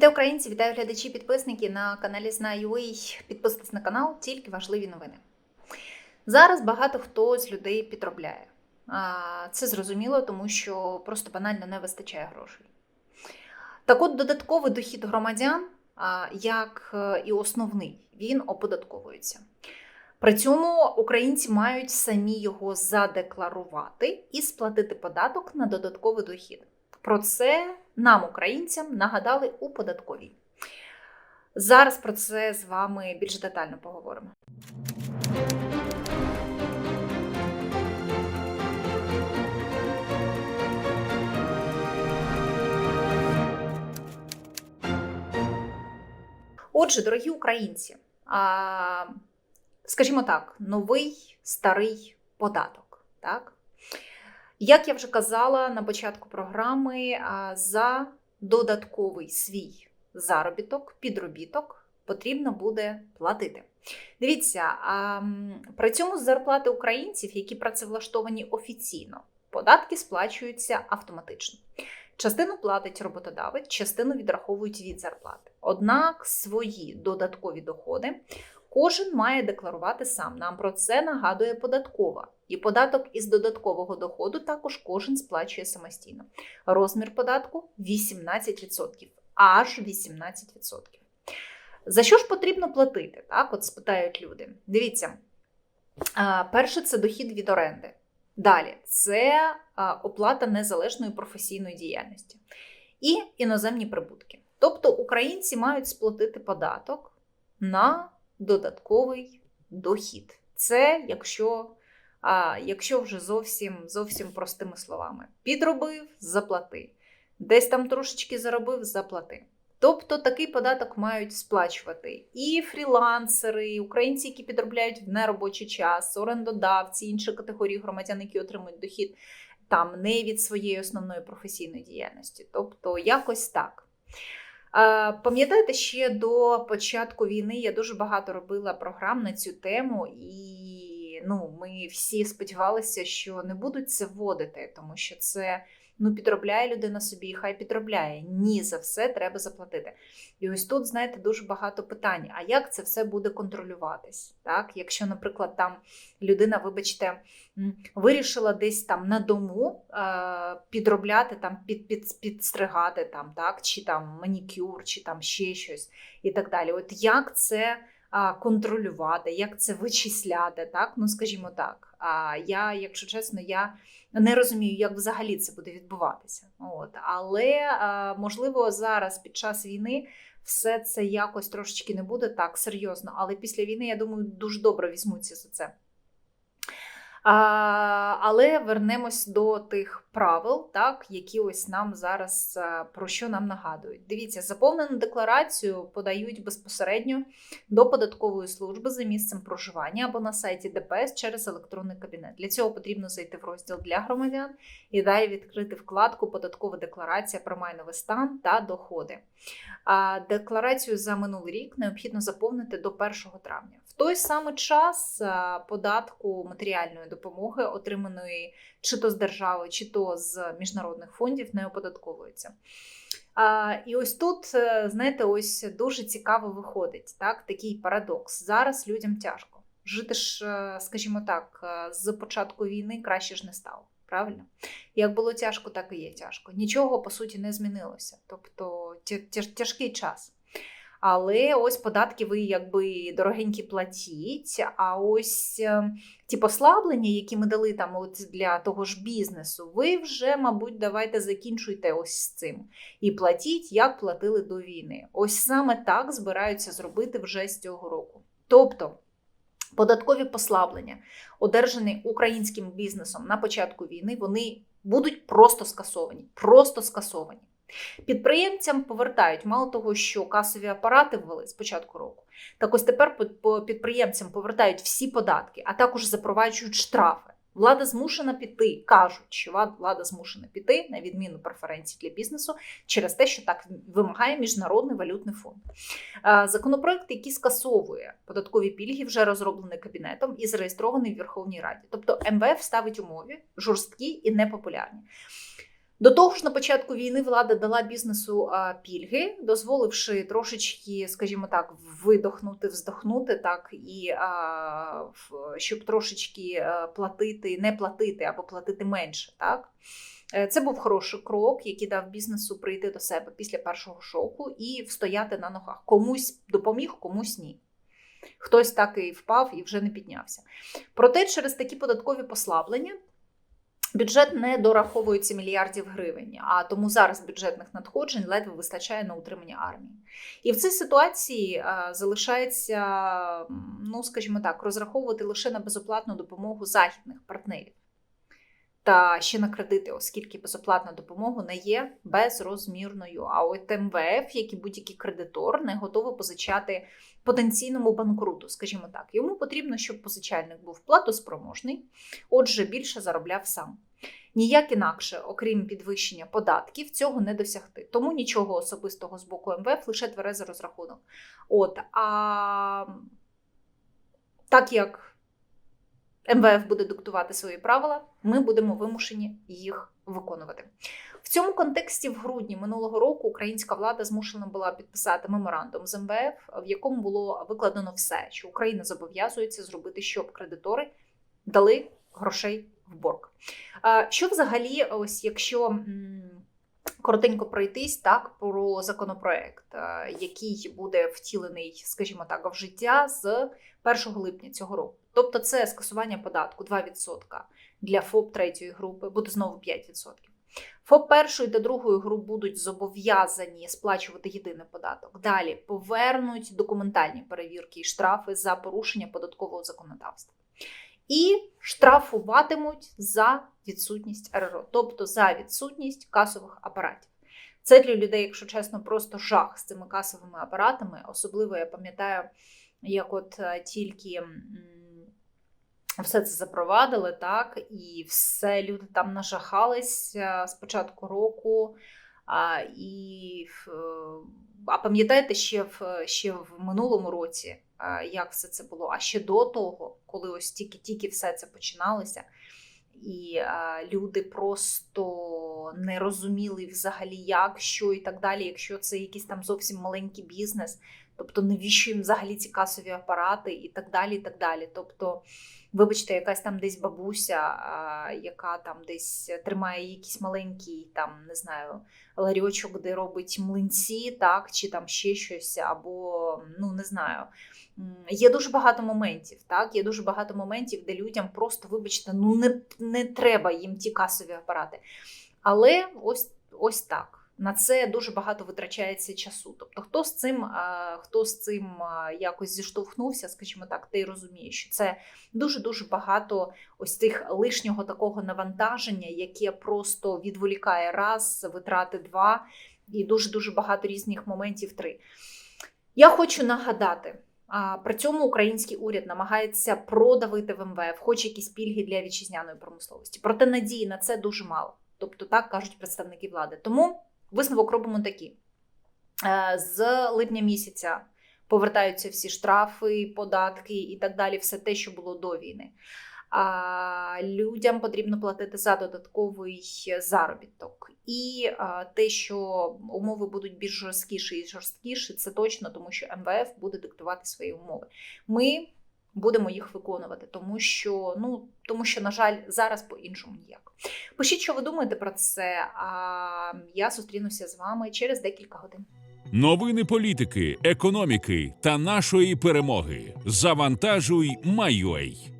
Вітаю українці, вітаю глядачі, підписники на каналі Знаю.ua. Підписуйтесь на канал, тільки важливі новини. Зараз багато хто з людей підробляє. Це зрозуміло, тому що просто банально не вистачає грошей. Так от додатковий дохід громадян, як е, і основний, він оподатковується. При цьому українці мають самі його задекларувати і сплатити податок на додатковий дохід. Про це нам, українцям, нагадали у податковій. Зараз про це з вами більш детально поговоримо. Отже, дорогі українці, скажімо так, новий старий податок. Так? Як я вже казала на початку програми, за додатковий свій заробіток, підробіток потрібно буде платити. Дивіться, при цьому з зарплати українців, які працевлаштовані офіційно, податки сплачуються автоматично. Частину платить роботодавець, частину відраховують від зарплати. Однак свої додаткові доходи кожен має декларувати сам. Нам про це нагадує податкова. І податок із додаткового доходу також кожен сплачує самостійно. Розмір податку 18%, аж 18%. За що ж потрібно платити? Так, от спитають люди. Дивіться, перше це дохід від оренди. Далі це оплата незалежної професійної діяльності і іноземні прибутки. Тобто українці мають сплатити податок на додатковий дохід. Це якщо, а, якщо вже зовсім, зовсім простими словами: підробив, заплати. Десь там трошечки заробив, заплати. Тобто такий податок мають сплачувати і фрілансери, і українці, які підробляють в неробочий час, орендодавці, інші категорії громадян, які отримують дохід там не від своєї основної професійної діяльності. Тобто, якось так. Пам'ятаєте, ще до початку війни я дуже багато робила програм на цю тему, і ну, ми всі сподівалися, що не будуть це вводити, тому що це ну, підробляє людина собі, і хай підробляє. Ні, за все треба заплатити. І ось тут, знаєте, дуже багато питань: а як це все буде контролюватись? Так? Якщо, наприклад, там людина, вибачте, вирішила десь там на дому е, підробляти, там, під, під, підстригати, там, так? чи там манікюр, чи там ще щось і так далі. От як це контролювати, як це вичисляти, так? Ну, скажімо так. А я, якщо чесно, я не розумію, як взагалі це буде відбуватися. От. Але можливо зараз під час війни. Все це якось трошечки не буде так серйозно, але після війни, я думаю, дуже добре візьмуться за це. А, Але вернемось до тих правил, так, які ось нам зараз про що нам нагадують. Дивіться, заповнену декларацію подають безпосередньо до податкової служби за місцем проживання або на сайті ДПС через електронний кабінет. Для цього потрібно зайти в розділ для громадян і далі відкрити вкладку Податкова декларація про майновий стан та доходи. А Декларацію за минулий рік необхідно заповнити до 1 травня. В той самий час податку матеріальної допомоги, отриманої чи то з держави, чи то з міжнародних фондів, не оподатковується. А, І ось тут, е, знаєте, ось дуже цікаво виходить так, такий парадокс. Зараз людям тяжко. Жити ж, е, скажімо так, е, з початку війни краще ж не стало. Правильно? Як було тяжко, так і є тяжко. Нічого по суті не змінилося. Тобто тяжкий час. Але ось податки ви якби дорогенькі платіть. А ось е, ті послаблення, які ми дали там от для того ж бізнесу, ви вже, мабуть, давайте закінчуйте ось з цим. І платіть, як платили до війни. Ось саме так збираються зробити вже з цього року. Тобто. Податкові послаблення, одержані українським бізнесом на початку війни, вони будуть просто скасовані. Просто скасовані. Підприємцям повертають мало того, що касові апарати ввели з початку року. Так ось тепер підприємцям повертають всі податки, а також запроваджують штрафи. Влада змушена піти, кажуть, що влада змушена піти на відміну преференцій для бізнесу через те, що так вимагає міжнародний валютний фонд. Законопроект, який скасовує податкові пільги, вже розроблений кабінетом і зареєстрований в Верховній Раді. Тобто МВФ ставить умови жорсткі і непопулярні. До того ж, на початку війни влада дала бізнесу пільги, дозволивши трошечки, скажімо так, видохнути, вздохнути, так і щоб трошечки платити, не платити або платити менше. Так Е, це був хороший крок, який дав бізнесу прийти до себе після першого шоку і встояти на ногах. Комусь допоміг, комусь ні. Хтось так і впав і вже не піднявся. Проте через такі податкові послаблення бюджет не дораховується мільярдів гривень, а тому зараз бюджетних надходжень ледве вистачає на утримання армії. І в цій ситуації е, залишається, ну скажімо так, розраховувати лише на безоплатну допомогу західних партнерів. Та ще на кредити, оскільки безоплатна допомога не є безрозмірною. А от МВФ, як і будь-який кредитор, не готовий позичати потенційному банкруту, скажімо так. Йому потрібно, щоб позичальник був платоспроможний, отже, більше заробляв сам. Ніяк інакше, окрім підвищення податків, цього не досягти. Тому нічого особистого з боку МВФ, лише тверезий розрахунок. От, а так як МВФ буде диктувати свої правила, ми будемо вимушені їх виконувати. В цьому контексті в грудні минулого року українська влада змушена була підписати меморандум з МВФ, в якому було викладено все, що Україна зобов'язується зробити, щоб кредитори дали грошей в борг. Що взагалі, ось якщо коротенько пройтись так про законопроект, який буде втілений, скажімо так, в життя з 1 липня цього року. Тобто це скасування податку 2% для ФОП третьої групи, буде знову 5%. ФОП першої та другої груп будуть зобов'язані сплачувати єдиний податок. Далі повернуть документальні перевірки і штрафи за порушення податкового законодавства. І штрафуватимуть за відсутність РРО, тобто за відсутність касових апаратів. Це для людей, якщо чесно, просто жах з цими касовими апаратами. Особливо я пам'ятаю, як от е, тільки все це запровадили, так, і все люди там нажахались е, з початку року. А, і, а пам'ятаєте, ще в, ще в минулому році, як все це було? А ще до того, коли ось тільки-тільки все це починалося, і а, люди просто не розуміли взагалі, як, що і так далі, якщо це якийсь там зовсім маленький бізнес, тобто навіщо їм взагалі ці касові апарати і так далі. і так далі. Тобто, вибачте, якась там десь бабуся, яка там десь тримає якийсь маленький там, не знаю, ларьочок, де робить млинці, так, чи там ще щось, або ну не знаю. Є дуже багато моментів, так є дуже багато моментів, де людям просто, вибачте, ну не, не треба їм ті касові апарати. Але ось ось так. На це дуже багато витрачається часу. Тобто, хто з цим, хто з цим якось зіштовхнувся, скажімо так, той розуміє, що це дуже дуже багато ось цих лишнього такого навантаження, яке просто відволікає раз, витрати два, і дуже дуже багато різних моментів три. Я хочу нагадати. При цьому український уряд намагається продавити в МВФ, хоч якісь пільги для вітчизняної промисловості. Проте надії на це дуже мало. Тобто, так кажуть представники влади. Тому висновок робимо такий: Е, з липня місяця повертаються всі штрафи, податки і так далі, все те, що було до війни. А людям потрібно платити за додатковий заробіток. І а, те, що умови будуть більш жорсткіші і жорсткіші, це точно, тому що МВФ буде диктувати свої умови. Ми будемо їх виконувати, тому що, ну, тому що, на жаль, зараз по-іншому ніяк. Пишіть, що ви думаєте про це. А я зустрінуся з вами через декілька годин. Новини політики, економіки та нашої перемоги. Завантажуй, Майой.